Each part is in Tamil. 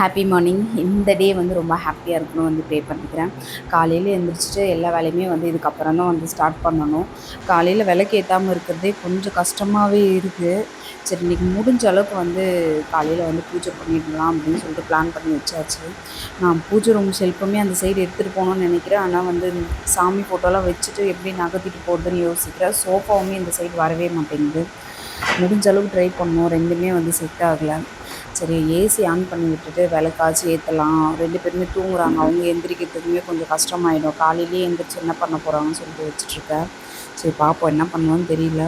ஹாப்பி மார்னிங் இந்த டே வந்து ரொம்ப ஹாப்பியாக இருக்கணும் வந்து ப்ரே பண்ணிக்கிறேன். காலையில் எழுந்திரிச்சிட்டு எல்லா வேலையுமே வந்து இதுக்கப்புறம் தான் வந்து ஸ்டார்ட் பண்ணணும். காலையில் விளக்கு ஏற்றாமல் இருக்கிறதே கொஞ்சம் கஷ்டமாகவே இருக்குது சரி இன்றைக்கி முடிஞ்ச அளவுக்கு வந்து காலையில் வந்து பூஜை பண்ணிடலாம் அப்படின்னு சொல்லிட்டு பிளான் பண்ணி வச்சாச்சு. நான் பூஜை ரூம் ஷெல்ஃபுமே அந்த சைடு எடுத்துகிட்டு போகணும்னு நினைக்கிறேன். ஆனால் வந்து சாமி ஃபோட்டோலாம் வச்சுட்டு எப்படி நகர்த்திட்டு போகிறதுன்னு யோசிக்கிறேன். சோஃபாவுமே இந்த சைடு வரவே மாட்டேங்குது. முடிஞ்ச அளவுக்கு ட்ரை பண்ணோம். ரெண்டுமே வந்து செட் ஆகலை. சரி ஏசி ஆன் பண்ணி விட்டுட்டு விளக்காச்சு ஏற்றலாம் ரெண்டு பேருமே தூங்குறாங்க. அவங்க எந்திரிக்கிறதுக்குமே கொஞ்சம் கஷ்டமாயிடும். காலையிலேயே எந்திரிச்சு என்ன பண்ண போகிறாங்கன்னு சொல்லிட்டு வச்சுட்ருக்கேன் சரி பார்ப்போம் என்ன பண்ணுவோன்னு தெரியல.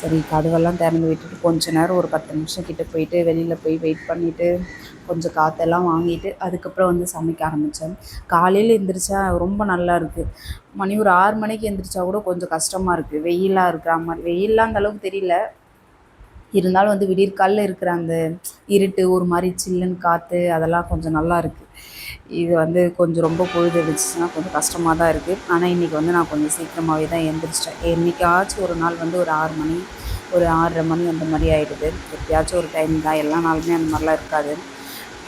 சரி கதவெல்லாம் திறந்து விட்டுட்டு கொஞ்ச நேரம் ஒரு பத்து நிமிஷம் கிட்டே போயிட்டு வெளியில் போய் வெயிட் பண்ணிவிட்டு கொஞ்சம் காற்றெல்லாம் வாங்கிட்டு அதுக்கப்புறம் வந்து சமைக்க ஆரம்பித்தேன் காலையில் எந்திரிச்சா ரொம்ப நல்லா இருக்குது மணி ஒரு ஆறு மணிக்கு எந்திரிச்சா கூட கொஞ்சம் கஷ்டமாக இருக்குது வெயிலாக இருக்கிற மாதிரி வெயில்லாம் அந்த அளவுக்கு தெரியல. இருந்தாலும் வந்து விடியற்காலில் இருக்கிற அந்த இருட்டு ஒரு மாதிரி சில்லுன்னு காற்று அதெல்லாம் கொஞ்சம் நல்லா இருக்குது இது வந்து கொஞ்சம் ரொம்ப பொழுது அடிச்சிச்சுன்னா கொஞ்சம் கஷ்டமாக தான் இருக்குது ஆனால் இன்றைக்கி வந்து நான் கொஞ்சம் சீக்கிரமாகவே தான் எழுந்திரிச்சிட்டேன் என்றைக்காச்சும் ஒரு நாள் வந்து ஒரு ஆறு மணி ஒரு ஆறரை மணி அந்த மாதிரி ஆகிடுது எப்பயாச்சும் ஒரு டைம் தான். எல்லா நாளுமே அந்த மாதிரிலாம் இருக்காது.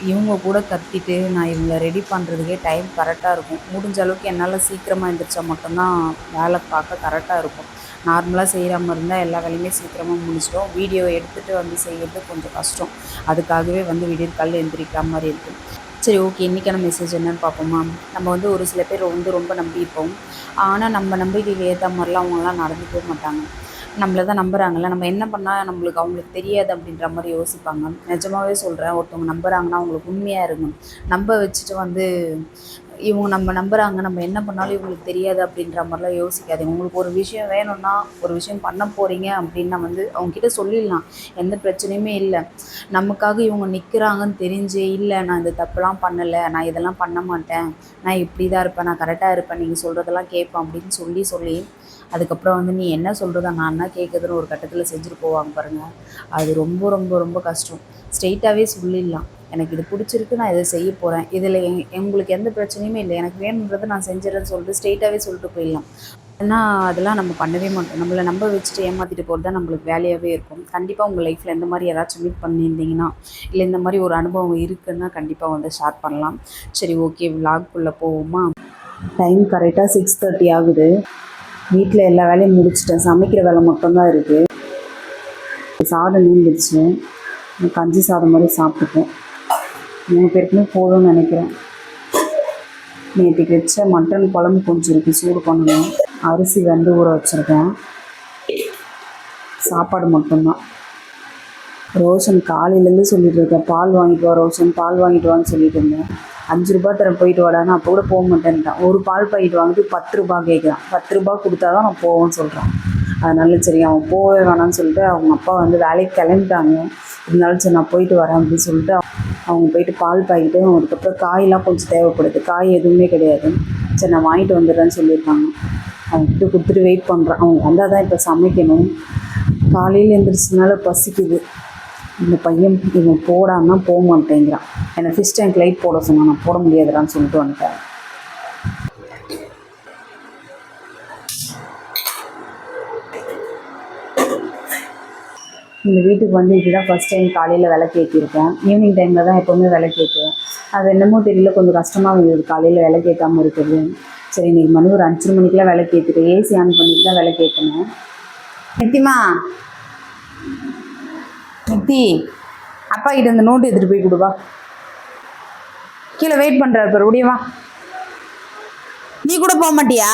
இவங்க கூட கத்திட்டு நான் இவங்கள ரெடி பண்ணுறதுக்கே டைம் கரெக்டாக இருக்கும். முடிஞ்ச அளவுக்கு என்னால் சீக்கிரமாக எழுந்திரிச்சா மட்டும்தான் வேலை பார்க்க கரெக்டாக இருக்கும். நார்மலாக செய்கிற மாதிரி இருந்தால் எல்லா வேலையுமே சீக்கிரமாக முடிச்சிடும் வீடியோ எடுத்துகிட்டு வந்து செய்கிறது கொஞ்சம் கஷ்டம். அதுக்காகவே வந்து விடியற்காலில் எழுந்திரிக்கிற மாதிரி இருக்குது சரி ஓகே இன்றைக்கான மெசேஜ் என்னென்னு பார்ப்போமா? நம்ம வந்து ஒரு சில பேர் வந்து ரொம்ப நம்பியிருப்போம் ஆனால் நம்ம நம்பிக்கைக்கு ஏற்ற மாதிரிலாம் அவங்களாம் நடந்துக்கவே மாட்டாங்க. நம்மளை தான் நம்புகிறாங்கல்ல நம்ம என்ன பண்ணால் நம்மளுக்கு அவங்களுக்கு தெரியாது அப்படின்ற மாதிரி யோசிப்பாங்க. நிஜமாவே சொல்கிறேன் ஒருத்தவங்க நம்புகிறாங்கன்னா அவங்களுக்கு உண்மையாக இருக்கும். நம்ப வச்சுட்டு வந்து இவங்க நம்ம நம்புகிறாங்க நம்ம என்ன பண்ணாலும் இவங்களுக்கு தெரியாது அப்படின்ற மாதிரிலாம் யோசிக்காது உங்களுக்கு ஒரு விஷயம் வேணும்னா ஒரு விஷயம் பண்ண போகிறீங்க அப்படின்னா வந்து அவங்கக்கிட்ட சொல்லிடலாம். எந்த பிரச்சனையுமே இல்லை. நமக்காக இவங்க நிற்கிறாங்கன்னு தெரிஞ்சு இல்லை நான் இந்த தப்புலாம் பண்ணலை நான் இதெல்லாம் பண்ண மாட்டேன். நான் இப்படி தான் இருப்பேன் நான் கரெக்டாக இருப்பேன் நீங்கள் சொல்கிறதெல்லாம் கேட்பேன் அப்படின்னு சொல்லி சொல்லி அதுக்கப்புறம் வந்து நீ என்ன சொல்கிறத நான் என்ன கேட்குதுன்னு ஒரு கட்டத்தில் செஞ்சுட்டு போவாங்க பாருங்கள் அது ரொம்ப ரொம்ப ரொம்ப கஷ்டம். ஸ்ட்ரெயிட்டாகவே சொல்லிடலாம். எனக்கு இது பிடிச்சிருக்கு நான் இதை செய்ய போகிறேன் இதில் எங்களுக்கு உங்களுக்கு எந்த பிரச்சனையுமே இல்லை. எனக்கு வேணுன்றதை நான் செஞ்சிடறேன்னு சொல்லிட்டு ஸ்ட்ரெயிட்டாகவே சொல்லிட்டு போயிடலாம். ஆனால் அதெல்லாம் நம்ம பண்ணவே மாட்டோம். நம்மளை நம்ப வச்சுட்டு ஏமாற்றிட்டு போகிறது தான் நம்மளுக்கு வேலையாகவே இருக்கும். கண்டிப்பாக உங்கள் லைஃப்பில் இந்த மாதிரி ஏதாச்சும் மீட் பண்ணியிருந்தீங்கன்னா இல்லை இந்த மாதிரி ஒரு அனுபவம் இருக்குன்னா கண்டிப்பாக வந்து ஷேர் பண்ணலாம். சரி ஓகே விலாக்குள்ளே போவோமா? டைம் கரெக்டாக சிக்ஸ் தேர்ட்டி ஆகுது. வீட்டில் எல்லா வேலையும் முடிச்சிட்டேன். சமைக்கிற வேலை மட்டும்தான் இருக்குது சாதம் நீந்துச்சு. கஞ்சி சாதம் மாதிரி சாப்பிட்டுப்பேன் மூணு பேருக்குமே போதும்னு நினைக்கிறேன். நேற்றுக்கு வச்ச மட்டன் குழம்பு கொஞ்சம் இருக்குது சூடு பண்ணணும். அரிசி வெந்து ஊற வச்சுருக்கேன். சாப்பாடு மட்டும்தான். ரோஷன் காலையிலேருந்து சொல்லிட்டு இருக்கேன் பால் வாங்கிட்டு வா ரோஷன் பால் வாங்கிட்டு வான்னு சொல்லிட்டு இருந்தேன். அஞ்சு ரூபா தர போயிட்டு வாடான்னு அப்போ கூட போக மாட்டேன்ட்டான். ஒரு பால் பாக்கெட் வாங்கிட்டு பத்து ரூபா கேட்குறான். பத்து ரூபா கொடுத்தா தான் நான் போவேன்னு சொல்கிறான் அதனால சரி அவன் போகவே வேணாம்னு சொல்லிட்டு அவங்க அப்பா வந்து வேலைக்கு கிளம்பிட்டாங்க. இருந்தாலும் சரி நான் போயிட்டு வரேன் அப்படின்னு சொல்லிட்டு அவங்க போயிட்டு பால் பாக்கிட்டு அதுக்கப்புறம் காயெல்லாம் கொஞ்சம் தேவைப்படுது. காய் எதுவுமே கிடையாது. சரி நான் வாங்கிட்டு வந்துடுறேன்னு சொல்லியிருக்காங்க. அவங்ககிட்ட கொடுத்துட்டு வெயிட் பண்ணுறான் அவங்க வந்தால் தான் இப்போ சமைக்கணும். காலையில் எழுந்திரிச்சதுனால பசிக்குது. இந்த பையன் இவன் போடான்னா போக மாட்டேங்கிறான் என்னை ஃபிஷ் டேங்க் லைட் போட சொன்னான் நான் போட முடியாதுடான்னு சொல்லிட்டு வந்துட்டேன். இந்த வீட்டுக்கு வந்து இதுதான் ஃபஸ்ட் டைம் காலையில் விளக்கு ஏற்றிருக்கேன் ஈவினிங் டைமில் தான் எப்போவுமே விளக்கு ஏற்றுவேன் அது என்னமோ தெரியல கொஞ்சம் கஷ்டமாக இருந்தது. காலையில் விளக்கு ஏற்றாமல் இருக்குது சரி இன்றைக்கி மணி ஒரு அஞ்சு மணிக்கெலாம் விளக்கு ஏற்றிட்டு ஏசி ஆன் பண்ணிட்டு தான் விளக்கு ஏற்றினேன் நித்திமா சித்தி அப்பா கிட்ட இந்த நோட்டு எடுத்துகிட்டு போய் கொடுவா கீழே வெயிட் பண்ணுறாரு பாரு உடையவா வா. நீ கூட போக மாட்டியா?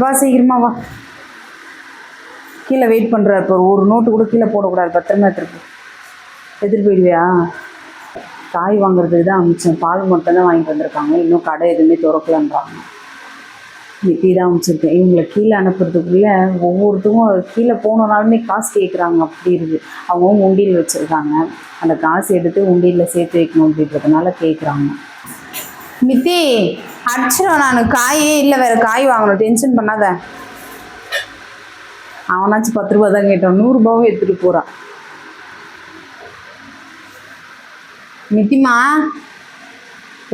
வா சீக்கிரமா வா. கீழே வெயிட் பண்ணுறாரு பாரு ஒரு நோட்டு கூட கீழே போடக்கூடாது பத்திரமா எடுத்துருக்கு எடுத்துகிட்டு போயிடுவியா? காய் வாங்குறதுக்கு தான் அமிச்சேன் பால் மட்டும் தான் வாங்கிட்டு வந்திருக்காங்க இன்னும் கடை எதுவுமே திறக்கலன்றாங்க. தான் அமைச்சிருக்கேன் இவங்களை கீழே அனுப்புறதுக்குள்ளே ஒவ்வொருத்தரும் கீழே போனனாலுமே காசு கேட்குறாங்க அப்படி இருக்குது அவங்க உண்டியல் வச்சுருக்காங்க. அந்த காசு எடுத்து உண்டியலில் சேர்த்து வைக்கணும் அப்படின்றதுனால கேட்குறாங்க மித்தி அடிச்சிடும் நான் காயே இல்லை. வேறு காய் வாங்கணும். டென்ஷன் பண்ணாத. அவனாச்சும் பத்து ரூபா தான் கேட்டான். நூறுரூபாவும் எடுத்துகிட்டு போகிறான் நித்திமா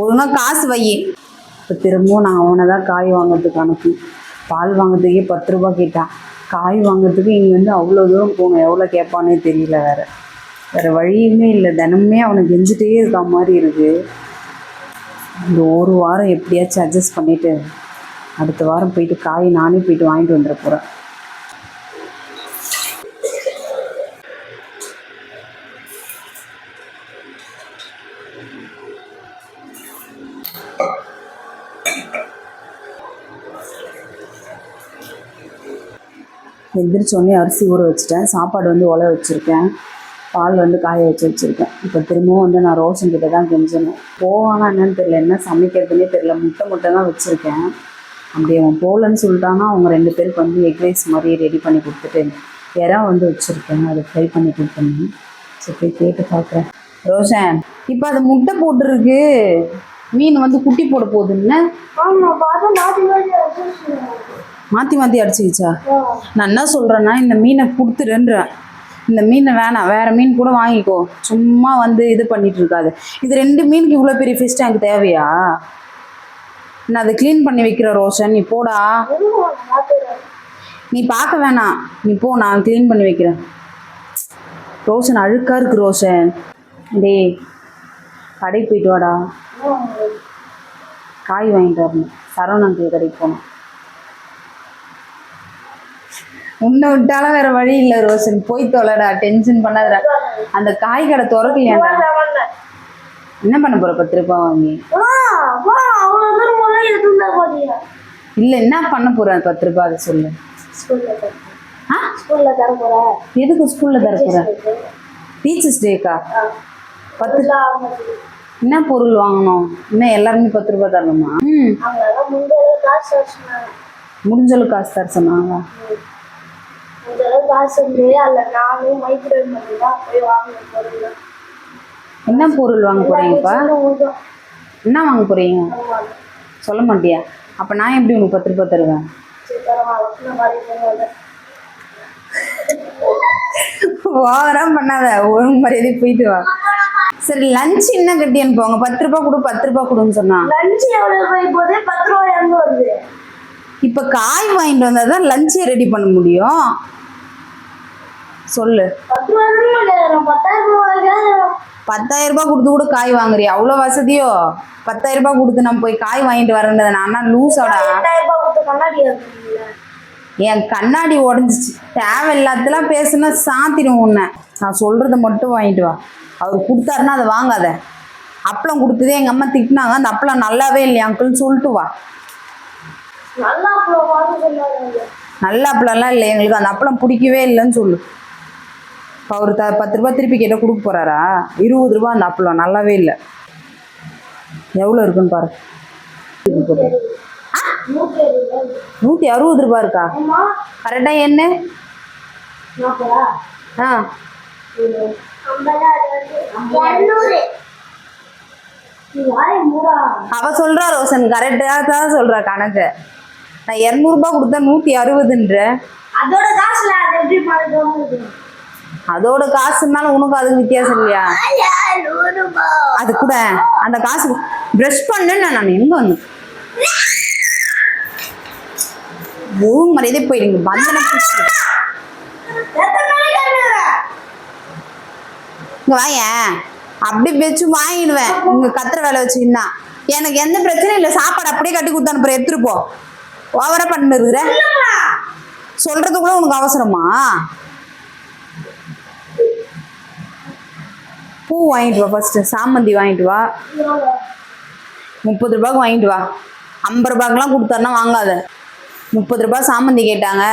ஒழுங்கா காசு வை. இப்போ திரும்பவும் நான் அவனை தான் காய் வாங்கிறதுக்கு அனுப்பி பால் வாங்கிறதுக்கே பத்து ரூபா கேட்டான். காய் வாங்குறதுக்கு இங்கே வந்து அவ்வளோ தூரம் போகணும். எவ்வளோ கேட்பானே தெரியல வேற. வேறு வழியுமே இல்லை. தினமே அவனை கெஞ்சிட்டே இருக்கா மாதிரி இருக்குது இந்த ஒரு வாரம் எப்படியாச்சும் அட்ஜஸ்ட் பண்ணிவிட்டு அடுத்த வாரம் போயிட்டு காய் நானே போயிட்டு வாங்கிட்டு வந்துட போகிறேன் எந்திரிச்சோடனே அரிசி ஊற வச்சுட்டேன். சாப்பாடு வந்து உல வச்சுருக்கேன். பால் வந்து காய வச்சு வச்சுருக்கேன். இப்போ திரும்பவும் வந்து நான் ரோஷன் கிட்ட தான் கெஞ்சணும். போவானா என்னன்னு தெரியல. என்ன சமைக்கிறதுனே தெரியல. முட்டை முட்டை தான் வச்சுருக்கேன். அப்படி அவன் போகலன்னு சொல்லிட்டானா அவங்க ரெண்டு பேருக்கு வந்து எக் ரைஸ் மாதிரி ரெடி பண்ணி கொடுத்துட்டு இறா வந்து வச்சுருக்கேன். அதை ஃப்ரை பண்ணி கொடுத்துருந்தேன் சரி போய் கேட்டு பார்க்குறேன் ரோஷன் இப்போ அது முட்டை போட்டுருக்கு. மீன் வந்து குட்டி போட போகுதுன்னு மாற்றி மாற்றி அடிச்சுக்கிச்சா? நான் என்ன சொல்கிறேன்னா இந்த மீனை கொடுத்துருன்றேன் இந்த மீனை வேணாம் வேறு மீன் கூட வாங்கிக்கோ. சும்மா வந்து இது பண்ணிட்டு இருக்காது. இது ரெண்டு மீனுக்கு இவ்வளோ பெரிய ஃபிஷ் டேங்க் தேவையா? நான் அதை க்ளீன் பண்ணி வைக்கிறேன் ரோஷன்? நீ போடா. நீ பார்க்க வேணாம். நீ போ நான் க்ளீன் பண்ணி வைக்கிறேன். ரோஷன் அழுக்காக இருக்கு ரோஷன். டேய் கடைக்கு போயிட்டு வாடா. காய் வாங்கிட்டு வரணும். சரவணன் கடைக்கு போகணும். உன்னை விட்டாலும் வேற வழி இல்லை ரோஷன். போய் தொலைடா டென்ஷன் பண்ணாதடா. அந்த காய் கடை திறக்கலையாடா என்ன பண்ண போற பத்து ரூபாய் வாங்கி இல்லை என்ன பண்ண போற பத்து ரூபாய் அதை சொல்லு. எதுக்கு ஸ்கூல்ல தர போற? டீச்சர்ஸ் டேக்கா பத்து என்ன பொருள் வாங்கணும்? இன்னும் எல்லாருமே பத்து ரூபாய் தரணுமா? முடிஞ்சளவு காசு தர சொன்னாங்க. முந்தைய காசு இருந்து அதுல நானும் மைக்ரோவேவ் மட்டும் தான் போய் வாங்கின பொருள் என்ன பொருள் வாங்க போறீங்கப்பா. என்ன வாங்க போறீங்க. சொல்ல மாட்டியா? அப்ப நான் எப்படி உனக்கு பத்து ரூபாய் தருவேன்? சரி, பரவாயில்ல. இந்த மாதிரி பண்ணுவாங்க. ஓவரா பண்ணாத. ஒழுங்கு மரியாதை போயிட்டு வா. சரி லஞ்ச் என்ன கட்டி அனுப்புவாங்க பத்து ரூபாய் கொடு பத்து ரூபாய் கொடுன்னு சொன்னா. லஞ்சு எவ்வளவு போய் போகுது? பத்து ரூபாய் எங்க வருது. இப்ப காய் வாங்கிட்டு வந்தா தான் லஞ்சே ரெடி பண்ண முடியும். சொல்லு. பத்தாயிரம் ரூபாய் கொடுத்து கூட காய் வாங்குறியா? அவ்வளோ வசதியோ? பத்தாயிரம் ரூபாய் கொடுத்து நம்ம போய் காய் வாங்கிட்டு வரேன்றது நான் லூஸாடா. என் கண்ணாடி உடஞ்சிச்சு. தேவையில்லாதெல்லாம் பேசுனா சாத்திடும் உன்னை. நான் சொல்கிறத மட்டும் வாங்கிட்டு வா. அவர் கொடுத்தாருன்னா அதை வாங்காத. அப்பளம் கொடுத்ததே எங்கள் அம்மா திட்டினாங்க. அந்த அப்பளம் நல்லாவே இல்லையா அங்கிள்னு சொல்லிட்டு வா. நல்லா அப்பளம்லாம் இல்லை எங்களுக்கு அந்த அப்பளம் பிடிக்கவே இல்லைன்னு சொல்லு. அவர் த பத்து ரூபா திருப்பி கேட்டால் கொடுக்க போகிறாரா இருபது ரூபா அந்த அப்பளம் நல்லாவே இல்லை. எவ்வளோ இருக்குன்னு பாரு. நூற்றி அறுபது ரூபா இருக்கா? கரெக்டாக என்ன? ஆ. அவ சொல்றா ரோஷன் கரெக்டாக தான் சொல்றா கணக்கு. நான் இரநூறுபா கொடுத்தா நூற்றி அறுபதுன்ற. அதோட காசுல அதோட காசுனால உனக்கு அதுக்கு வித்தியாசம் இல்லையா? அது கூட அந்த காசு ப்ரஷ் பண்ணுன்னு நான் எங்க வந்து? முழு மரியாதை போயிடுங்க அனுப்புற? இங்க வாயேன் அப்படி வச்சு வாங்கிடுவேன். இங்க கத்துற வேலை வச்சுக்கின்னா எனக்கு எந்த பிரச்சனையும் இல்லை. சாப்பாடு அப்படியே கட்டி கொடுத்து அனுப்புற எடுத்துட்டு போ. ஓவரா பண்ணு இருக்கிற? இல்லம்மா. சொல்றது கூட உனக்கு அவசரமா? பூ வாங்கிட்டு வா ஃபர்ஸ்ட் சாமந்தி வாங்கிட்டு வா. முப்பது ரூபாய்க்கு வாங்கிட்டு வா. ஐம்பது ரூபாய்க்குலாம் கொடுத்தாருன்னா வாங்காத. முப்பது ரூபாய் சாமந்தி கேட்டாங்க.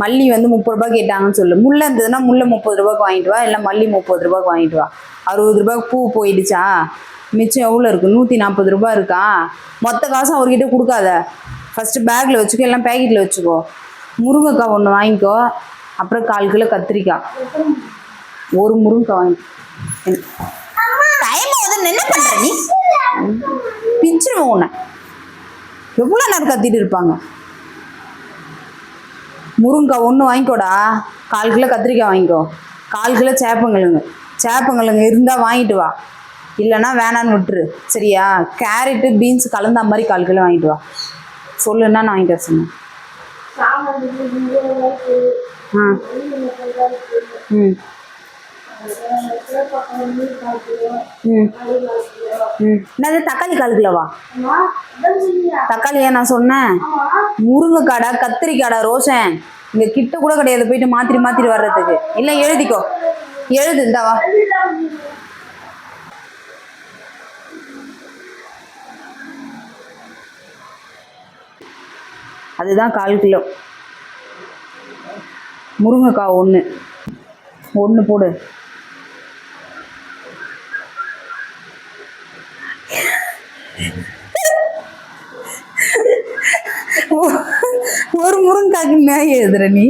மல்லி வந்து முப்பது ரூபாய் கேட்டாங்கன்னு சொல்லு. முல்லை இருந்ததுன்னா முல்லை முப்பது ரூபாய்க்கு வாங்கிட்டு வா. இல்லை மல்லி முப்பது ரூபாய்க்கு வாங்கிட்டு வா. அறுபது ரூபாய்க்கு பூ போயிடுச்சா? மிச்சம் எவ்வளோ இருக்குது நூற்றி நாற்பது ரூபாய் இருக்கா? மொத்த காசும் அவர்கிட்ட கொடுக்காத. ஃபஸ்ட்டு பேக்கில் வச்சுக்கோ எல்லாம் பேக்கெட்டில் வச்சுக்கோ. முருங்கைக்காய் ஒன்று வாங்கிக்கோ. அப்புறம் கால் கிலோ கத்திரிக்காய். ஒரு முருங்கைக்காய் வாங்கிக்கோ. டைம் ஆகுதுன்னு என்ன பண்ணுற நீ? பிஞ்சிருவோம் உன்னை. எவ்வளோ நேரம் கத்திட்டு இருப்பாங்க? முருங்கைக்காய் ஒன்று வாங்கிக்கோடா. கால் கிலோ கத்திரிக்காய் வாங்கிக்கோ. கால் கிலோ சேப்பங்கிழங்கு. சேப்பங்கிழங்கு இருந்தால் வாங்கிட்டு வா. இல்லைன்னா வேணான்னு விட்டுரு. சரியா? கேரட்டு பீன்ஸ் கலந்த மாதிரி கால் கிலோ வாங்கிட்டு வா. சொல்லுன்னா நான் வாங்கிட்டு வர சொன்னேன் ஆ. ம் ம். என்னது தக்காளி கால் கிலோவா? தக்காளியா நான் சொன்னேன். முருங்கைக்காடா கத்திரிக்காடா ரோஷன் இங்க கிட்ட கூட கிடையாது போயிட்டு மாத்திரி மாத்திரி வர்றதுக்கு. இல்லை எழுதிக்கோ. எழுது இந்தாவா அதுதான் அதுதான் கால் கிலோ. முருங்கைக்காய் ஒன்று ஒன்று போடு. ஒரு முருங்கைக்காய்க்கு மேய எழுதுற நீ?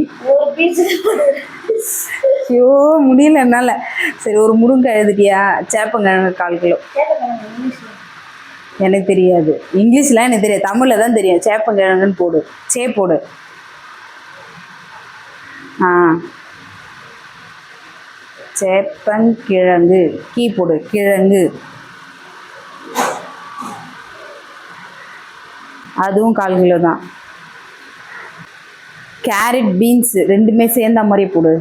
ஐயோ முடியல என்னால். சரி ஒரு முருங்கை எழுதிட்டியா சேப்பங்கிழங்கு கால் கிலோ. எனக்கு தெரியாது. இங்கிலீஷ்லாம் எனக்கு தெரியாது. தமிழில் தான் தெரியும். சேப்பங்கிழங்குன்னு போடு. சே போடு. ஆ. சேப்பங்கிழங்கு. கீ போடு. கிழங்கு. அதுவும் கால் கிலோ தான். கேரட் பீன்ஸ் ரெண்டுமே சேர்ந்த மாதிரியே போடு.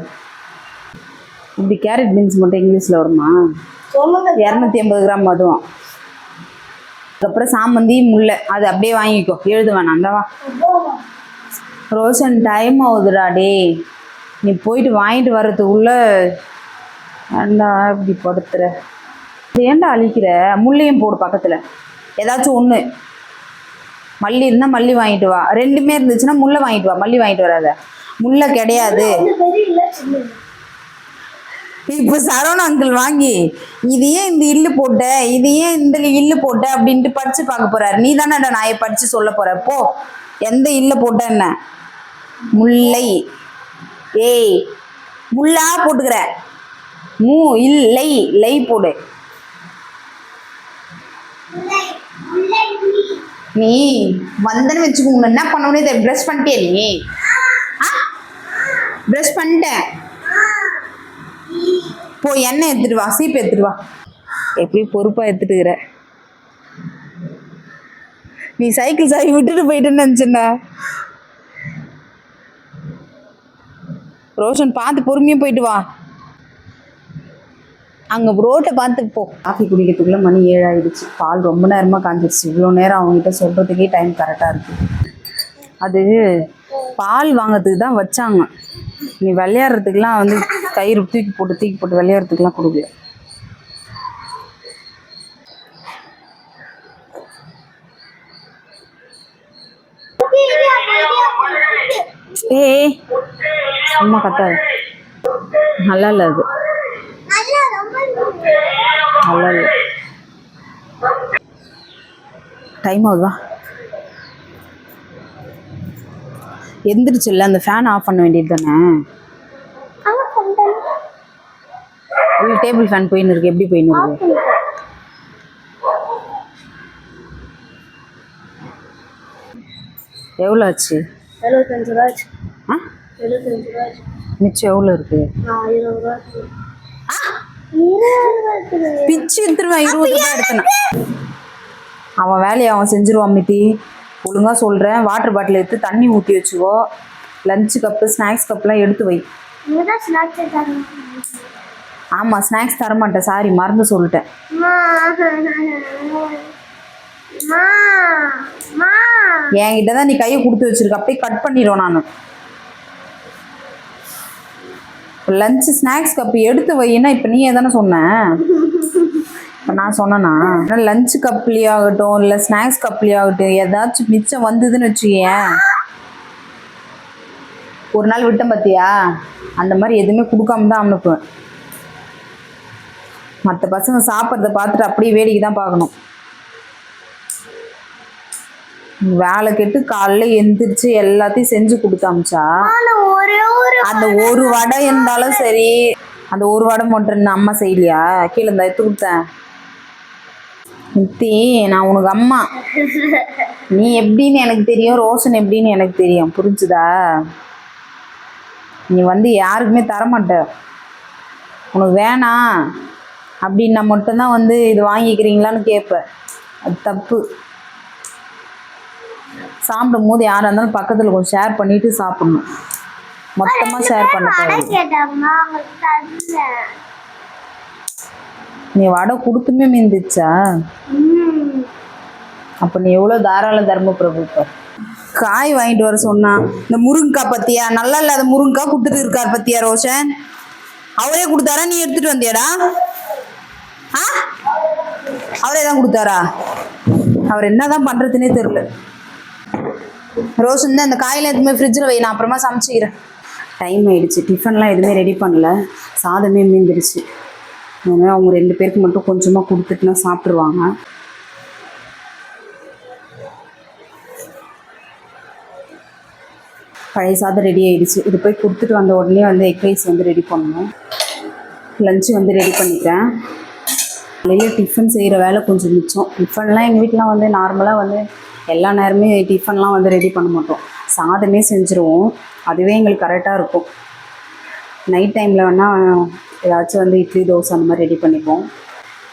இப்படி கேரட் பீன்ஸ் மட்டும் இங்கிலீஷில் வருமா? சொல்லுங்க. இரநூத்தி ஐம்பது கிராம் அதுவும் அதுக்கப்புறம் சாமந்தி முல்லை அது அப்படியே வாங்கிக்கோ. எழுத வேணாம் அந்தவா ரோஷன் டைம் ஆகுதுடா டேய். நீ போயிட்டு வாங்கிட்டு வர்றதுக்குள்ள இப்படி படுத்துற. ஏன்டா அழிக்கிற? முள்ளையும் போடு பக்கத்தில். ஏதாச்சும் ஒன்று மல்லி இருந்தால் மல்லி வாங்கிட்டு வா. ரெண்டுமே இருந்துச்சுன்னா முல்லை வாங்கிட்டு வா. மல்லி வாங்கிட்டு வராத. முல்லை கிடையாது. இப்போ சரவண அங்கிள் வாங்கி இது ஏன் இந்த இல்லு போட்ட? இது ஏன் இந்த இல்லு போட்ட? அப்படின்ட்டு படிச்சு பார்க்க போறாரு. நீ தானடா நாயை படிச்சு சொல்ல போற. போ. எந்த இல்ல போட்ட என்ன? முல்லை. ஏய் முள்ளா போட்டுக்கிற. மூ இல்லை லை போடு. நீ வந்தன்னு வச்சுக்கோ என்ன பண்ண முடியாது ப்ரஷ் பண்ணிட்டே நீ? ஆ? ப்ரஷ் பண்ணிட்டேன் போ எண்ணெய் எடுத்துட்டு வா சீப்பு எடுத்துட்டு வா. எப்படி பொறுப்பாக எடுத்துட்டுக்கிற. நீ சைக்கிள் சாவி விட்டுட்டு போயிட்டுன்னு நினச்சேன்டா. ரோஷன் பார்த்து பொறுமையாக போயிட்டு வா. அங்கே ரோட்டை பார்த்து போ. காஃபி குடிக்கிறதுக்குள்ளே மணி ஏழாயிடுச்சு. பால் ரொம்ப நேரமாக காஞ்சிடுச்சு இவ்வளோ நேரம் அவங்ககிட்ட சொல்கிறதுக்கே டைம் கரெக்டாக இருக்குது அது பால் வாங்கிறதுக்கு தான் வச்சாங்க. நீ விளையாடுறதுக்குலாம் வந்து கயிறு தூக்கி போட்டு தூக்கி போட்டு விளையாடுறதுக்குலாம் கொடுக்கல. ஏய் சும்மா கத்தாது. நல்லா இல்லை அது. நல்லா இல்லை டைம் ஆகுதா எந்திரிச்சுல்ல அந்த ஃபேன் ஆஃப் பண்ண வேண்டியது தானே? டேபிள் ஃபேன் போயின்னு இருக்கு. எப்படி போயின்னு இருக்கு? எவ்வளோ ஆச்சு? எழுபத்தஞ்சு ரூபா ஆச்சு. ஆ? எழுபத்தஞ்சு ரூபா ஆச்சு. மிச்சம் எவ்வளோ இருக்குது. பிச்சு எடுத்துருவேன் இருபது ரூபாய் எடுத்தேன். அவன் வேலையை அவன் செஞ்சிருவான் மித்தி ஒழுங்காக சொல்கிறேன் வாட்டர் பாட்டில் எடுத்து தண்ணி ஊற்றி வச்சுக்கோ. லஞ்சு கப்பு ஸ்நாக்ஸ் கப்லாம் எடுத்து வை. ஆமாம் ஸ்நாக்ஸ் தரமாட்டேன். சாரி மறந்து சொல்லிட்டேன். என்கிட்ட தான் நீ கையை கொடுத்து வச்சிருக்க. அப்படியே கட் பண்ணிடுவேன் நான். லஞ்சு ஸ்நாக்ஸ் கப் எடுத்து வையினா இப்போ நீயே தானே சொன்ன? இப்போ நான் சொன்னேன்னா லஞ்ச் கப்லேயே ஆகட்டும் இல்லை ஸ்நாக்ஸ் கப்லேயே ஆகட்டும் ஏதாச்சும் மிச்சம் வந்ததுன்னு வச்சுக்கேன் ஒரு நாள் விட்டேன் பார்த்தியா அந்த மாதிரி எதுவுமே கொடுக்காம தான் அனுப்புவேன். மற்ற பசங்க சாப்பிட்றத பார்த்துட்டு அப்படியே வேடிக்கை தான் பார்க்கணும். வேலை கெட்டு காலைல எந்திரிச்சு எல்லாத்தையும் செஞ்சு கொடுத்தாமிச்சா ஒரே அந்த ஒரு வடை இருந்தாலும் சரி அந்த ஒரு வடை மட்டும் அம்மா செய்யலையா? கீழே இருந்தா எடுத்து கொடுத்தேன். நித்தி நான் உனக்கு அம்மா. நீ எப்படின்னு எனக்கு தெரியும் ரோஷன் எப்படின்னு எனக்கு தெரியும். புரிஞ்சுதா? நீ வந்து யாருக்குமே தரமாட்ட. உனக்கு வேணாம் அப்படின்னா மட்டும்தான் வந்து இது வாங்கிக்கிறீங்களான்னு கேட்பேன் அது தப்பு. சாப்பிடும் போது யாராக இருந்தாலும் பக்கத்தில் கொஞ்சம் ஷேர் பண்ணிட்டு சாப்பிடணும். மொத்தமாக ஷேர் பண்ண நீ வடை கொடுத்துமே மீந்துச்சா? அப்போ நீ எவ்வளோ தாராள தர்ம பிரபு. காய் வாங்கிட்டு வர சொன்னான் இந்த முருங்கைக்காய் பத்தியா? நல்லா இல்லாத முருங்கைக்காய் கொடுத்துட்டு இருக்கார் பத்தியா ரோஷன்? அவரே கொடுத்தாரா? நீ எடுத்துட்டு வந்தியாடா. ஆ? அவரே தான் கொடுத்தாரா? அவர் என்னதான் பண்றதுனே தெரியல. ரோஷன் தான் இந்த காயெல்லாம் எதுவுமே ஃப்ரிட்ஜில் வை நான் அப்புறமா சமைச்சிக்கிறேன். டைம் ஆயிடுச்சு. டிஃபன்லாம் எதுவுமே ரெடி பண்ணல. சாதமே மீந்துடுச்சு அதனால அவங்க ரெண்டு பேருக்கு மட்டும் கொஞ்சமாக கொடுத்துட்டுனா சாப்பிட்ருவாங்க பழைய சாதம் ரெடி ஆயிடுச்சு. இது போய் கொடுத்துட்டு வந்த உடனே வந்து எக் ரைஸ் வந்து ரெடி பண்ணணும். லஞ்சு வந்து ரெடி பண்ணிட்டேன் காலையில் டிஃபன் செய்கிற வேலை கொஞ்சம் மிச்சம். டிஃபன்லாம் எங்கள் வீட்டிலாம் வந்து நார்மலாக வந்து எல்லா நேரமே டிஃபன்லாம் வந்து ரெடி பண்ண மாட்டோம். சாதமே செஞ்சுருவோம். அதுவே எங்களுக்கு கரெக்டாக இருக்கும். நைட் டைமில் வேணால் ஏதாச்சும் வந்து இட்லி தோசை அந்த மாதிரி ரெடி பண்ணிப்போம்.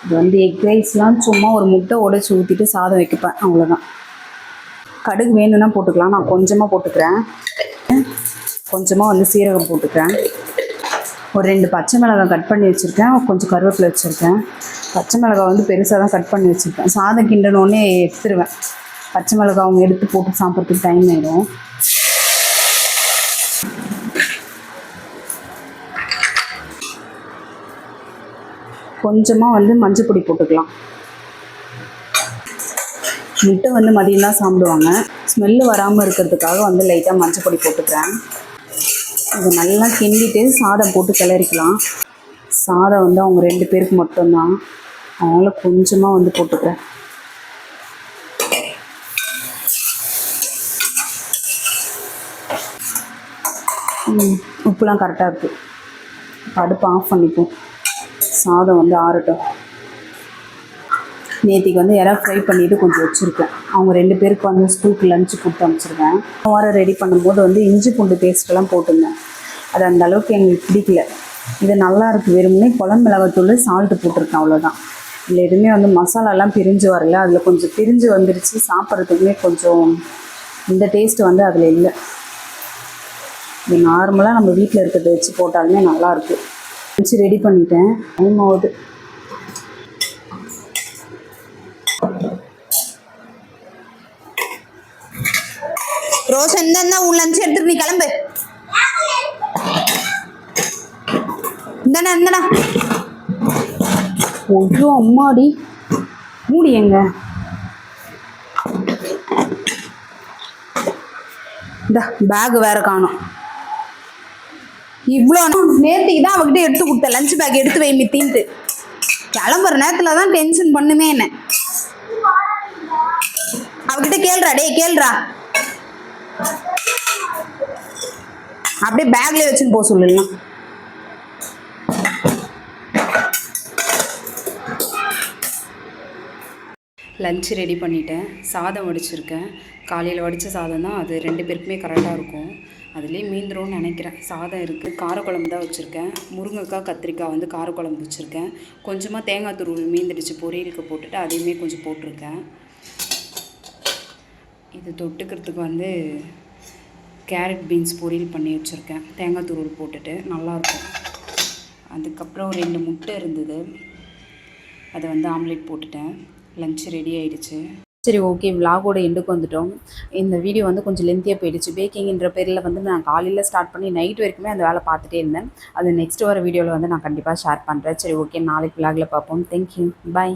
இது வந்து எக் ரைஸ்லாம் சும்மா ஒரு முட்டை உடைச்சி ஊற்றிட்டு சாதம் வைக்கப்பேன் அவ்வளோதான் கடுகு வேணும்னா போட்டுக்கலாம். நான் கொஞ்சமாக போட்டுக்கிறேன். கொஞ்சமாக வந்து சீரகம் போட்டுக்கிறேன். ஒரு ரெண்டு பச்சை மிளகாய் கட் பண்ணி வச்சுருக்கேன். கொஞ்சம் கருவேப்பிலை வச்சுருக்கேன். பச்சை மிளகாய் வந்து பெருசாக தான் கட் பண்ணி வச்சுருக்கேன். சாதம் கிண்டனோடனே எடுத்துருவேன். பச்சை மிளகாய் அவங்க எடுத்து போட்டு சாப்பிட்றதுக்கு டைம் ஆயிடும். கொஞ்சமாக வந்து மஞ்சள் பொடி போட்டுக்கலாம். முட்டை வந்து மதியம் தான் சாப்பிடுவாங்க. ஸ்மெல்லு வராமல் இருக்கிறதுக்காக வந்து லைட்டாக மஞ்சள் பொடி போட்டுக்கிறேன். இது நல்லா கிண்டிட்டு சாதம் போட்டு கிளறிக்கலாம். சாதம் வந்து அவங்க ரெண்டு பேருக்கு மட்டும்தான். அதனால் கொஞ்சமாக வந்து போட்டுக்கிறேன் ம், உப்புலாம் கரெக்டாக இருக்குது அடுப்பு ஆஃப் பண்ணிப்போம். சாதம் வந்து ஆறட்டும். நேற்றுக்கு வந்து இறா ஃப்ரை பண்ணிவிட்டு கொஞ்சம் வச்சுருக்கேன் அவங்க ரெண்டு பேருக்கு வந்து ஸ்கூலுக்கு லஞ்சு கொடுத்து அனுப்பிச்சிருக்கேன். வாரம் ரெடி பண்ணும்போது வந்து இஞ்சி பூண்டு பேஸ்ட்டெல்லாம் போட்டிருந்தேன். அது அந்த அளவுக்கு எங்களுக்கு பிடிக்கல. இது நல்லா இருக்குது வெறுமனே குழம்பு மிளகாத்தூள் சால்ட்டு போட்டிருக்கேன் அவ்வளோதான் இல்லை எதுவுமே வந்து மசாலாலாம் பிரிஞ்சு வரல. அதில் கொஞ்சம் பிரிஞ்சு வந்துருச்சு. சாப்பிட்றதுக்குமே கொஞ்சம் இந்த டேஸ்ட்டு வந்து அதில் இல்லை. இது நார்மலாக நம்ம வீட்டில் இருக்கிறத வச்சு போட்டாலுமே நல்லாயிருக்கு வச்சு ரெடி பண்ணிட்டேன். டைம் ஆகுது. ரோஷன் இந்த உன் லஞ்ச் எடுத்துட்டு நீ கிளம்பு. இந்தாடா இந்தாடா ஐயோ அம்மாடி. மூடி எங்க? இந்த பேக் வேற காணும். இவ்வளோ நேற்றுக்கு தான் அவகிட்ட எடுத்து கொடுத்தேன். லஞ்ச் பேக் எடுத்து வை மித்தின்ட்டு கிளம்புற நேரத்தில் தான் டென்ஷன் பண்ணுமே என்ன? அவகிட்ட கேள்றா டேய் கேள்றா. அப்படியே பேக்லேயே வச்சுன்னு போக சொல்லலாம். லன்ச் ரெடி பண்ணிட்டேன். சாதம் வடிச்சிருக்கேன். காலையில் வடித்த சாதம் தான் அது ரெண்டு பேருக்குமே கரெக்டாக இருக்கும். அதுலேயே மீந்துரும்னு நினைக்கிறேன். சாதம் இருக்குது காரக்குழம்பு தான் வச்சுருக்கேன். முருங்கைக்காய் கத்திரிக்காய் வந்து காரக்குழம்பு வச்சுருக்கேன். கொஞ்சமாக தேங்காய் துருவல் மீந்துடுச்சு. பொரியலுக்கு போட்டுட்டு அதையுமே கொஞ்சம் போட்டிருக்கேன். இது தொட்டுக்கிறதுக்கு வந்து கேரட் பீன்ஸ் பொரியல் பண்ணி வச்சுருக்கேன். தேங்காய் துருவல் போட்டுட்டு நல்லாயிருக்கும் அதுக்கப்புறம் ரெண்டு முட்டை இருந்தது. அதை வந்து ஆம்லேட் போட்டுட்டேன். லஞ்ச் ரெடி ஆயிடுச்சு. சரி ஓகே விலாகோட எண்டுக்கு வந்துட்டோம். இந்த வீடியோ வந்து கொஞ்சம் லென்த்தியாக போயிடுச்சு. பேக்கிங்ன்ற பேரில் வந்து நான் காலையில் ஸ்டார்ட் பண்ணி நைட் வரைக்குமே அந்த வேலை பார்த்துட்டே இருந்தேன். அது நெக்ஸ்ட் வர வீடியோவில் வந்து நான் கண்டிப்பாக ஷேர் பண்ணுறேன் சரி ஓகே நாளைக்கு விலாகில் பார்ப்போம். Thank you bye